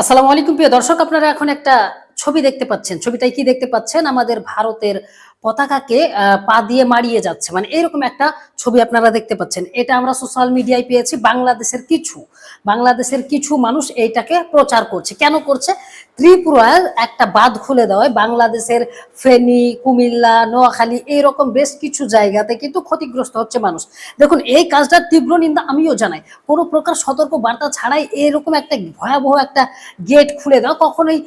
আসসালামু আলাইকুম প্রিয় দর্শক, আপনারা এখন একটা ছবি দেখতে পাচ্ছেন। ছবিটাই কি দেখতে পাচ্ছেন? আমাদের ভারতের পতাকাকে পা দিয়ে মারিয়ে যাচ্ছে। মানে এরকম একটা ছবি আপনারা দেখতে পাচ্ছেন। এটা আমরা সোশ্যাল মিডিয়ায় পেয়েছি, বাংলাদেশের কিছু। বাংলাদেশের কিছু মানুষ এইটাকে প্রচার করছে। কেন করছে? ত্রিপুরার একটা বাঁধ খুলে দেওয়ায় বাংলাদেশের ফেনী, কুমিল্লা, নোয়াখালী, এইরকম বেশ কিছু জায়গাতে কিন্তু ক্ষতিগ্রস্ত হচ্ছে মানুষ। দেখুন, এই কাজটার তীব্র নিন্দা আমিও জানাই। কোনো প্রকার সতর্ক বার্তা ছাড়াই এরকম একটা ভয়াবহ একটা গেট খুলে দেওয়া কখনোই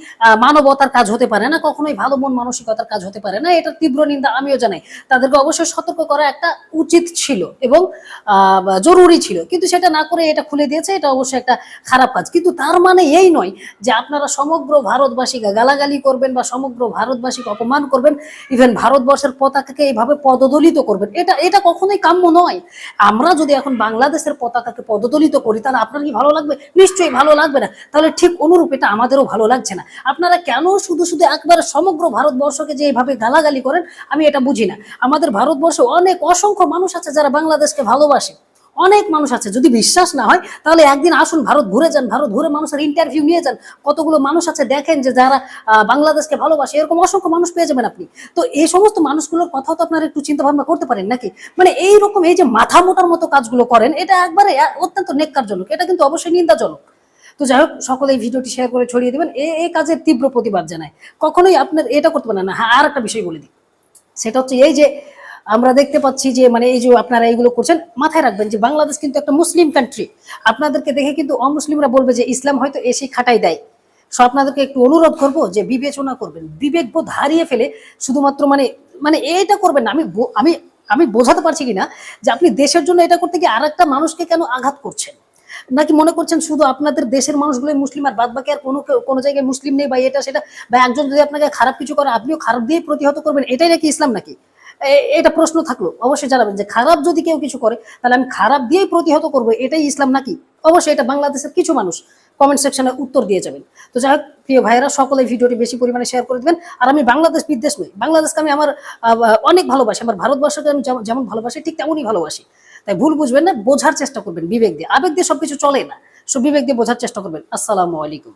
মানবতার কাজ হতে পারে না, কখনোই ভালো মন মানসিকতার কাজ হতে পারে না। এটা তীব্র নিন্দা আমিও জানাই। তাদেরকে অবশ্যই সতর্ক করা একটা উচিত ছিল এবং জরুরি ছিল। কিন্তু সেটা না করে এটা খুলে দিয়েছে, এটা অবশ্যই একটা খারাপ কাজ। কিন্তু তার মানে এই নয় যে আপনারা সমগ্র ভারতবাসীকে গালাগালি করবেন বা সমগ্র ভারতবাসীকে অপমান করবেন ইভেন ভারতবর্ষের পতাকাকে এইভাবে পদদলিত করবেন। এটা এটা কখনোই কাম্য নয়। আমরা যদি এখন বাংলাদেশের পতাকাকে পদদলিত করি, তাহলে আপনার কি ভালো লাগবে? নিশ্চয়ই ভালো লাগবে না। তাহলে ঠিক অনুরূপ এটা আমাদেরও ভালো লাগছে না। আপনারা কেন শুধু শুধু একবারে সমগ্র ভারতবর্ষকে যে এইভাবে গালাগালি করেন আমি এটা বুঝি না। আমাদের ভারতবর্ষে অনেক অসংখ্য মানুষ আছে যারা বাংলাদেশকে ভালোবাসে। অনেক মানুষ আছে, যদি বিশ্বাস না হয়, তাহলে একদিন আসুন, ভারত ঘুরে যান, ভারত ঘুরে মানুষের ইন্টারভিউ নিয়ে যান। কতগুলো মানুষ আছে দেখেন যে যারা বাংলাদেশকে ভালোবাসে, এরকম অসংখ্য মানুষ পেয়ে যাবেন আপনি। তো এই সমস্ত মানুষগুলোর কথাও তো আপনারা একটু চিন্তা ভাবনা করতে পারেন নাকি? মানে এইরকম এই যে মাথা মোটার মতো কাজগুলো করেন, এটা একবারে অত্যন্ত নেককারজনক। এটা কিন্তু অবশ্যই নিন্দাজনক। তো যাই হোক, সকলে এই ভিডিওটি শেয়ার করে ছড়িয়ে দেবেন। এই এই কাজের তীব্র প্রতিবাদ জানায়। কখনোই আপনার এটা করতে পারেন না। হ্যাঁ আর একটা বিষয় বলে দিই। সেটা হচ্ছে এই যে আমরা দেখতে পাচ্ছি যে মানে এই যে আপনারা এইগুলো করছেন, মাথায় রাখবেন যে বাংলাদেশ কিন্তু একটা মুসলিম কান্ট্রি আপনাদেরকে দেখে কিন্তু অমুসলিমরা বলবে যে ইসলাম হয়তো এসে খাটাই দেয়। সো আপনাদেরকে একটু অনুরোধ করব যে বিবেচনা করবেন বিবেক বোধ হারিয়ে ফেলে শুধুমাত্র মানে মানে এটা করবেন না। আমি আমি আমি বোঝাতে পারছি কিনা যে আপনি দেশের জন্য এটা করতে গিয়ে আর একটা মানুষকে কেন আঘাত করছেন? নাকি মনে করছেন শুধু আপনাদের দেশের মানুষগুলোই মুসলিম আর বাদ বাকি আর কোনো কোনো জায়গায় মুসলিম নেই বা এটা সেটা বা একজন যদি আপনাকে খারাপ কিছু করে, আপনিও খারাপ দিয়ে প্রতিহত করবেন, এটাই নাকি ইসলাম নাকি? এটা প্রশ্ন থাকল, অবশ্যই জানাবেন যে খারাপ যদি কেউ কিছু করে, তাহলে আমি খারাপ দিয়েই প্রতিহত করব, এটাই ইসলাম নাকি? অবশ্যই এটা বাংলাদেশের কিছু মানুষ কমেন্ট সেকশনে উত্তর দিয়ে যাবেন। তো যাই হোক, প্রিয় ভাইয়েরা, সকলে ভিডিওটি বেশি পরিমাণে শেয়ার করে দেবেন। আর আমি বাংলাদেশ বিদ্বেষ নই। বাংলাদেশকে আমি আমার অনেক ভালোবাসি। আমার ভারতবর্ষকে আমি যেমন ভালোবাসি, ঠিক তেমনই ভালোবাসি। তাই ভুল বুঝবেন না, বোঝার চেষ্টা করবেন, বিবেক দিয়ে। আবেগ দিয়ে সবকিছু চলে না। সব বিবেক দিয়ে বোঝার চেষ্টা করবেন। আসসালামু আলাইকুম।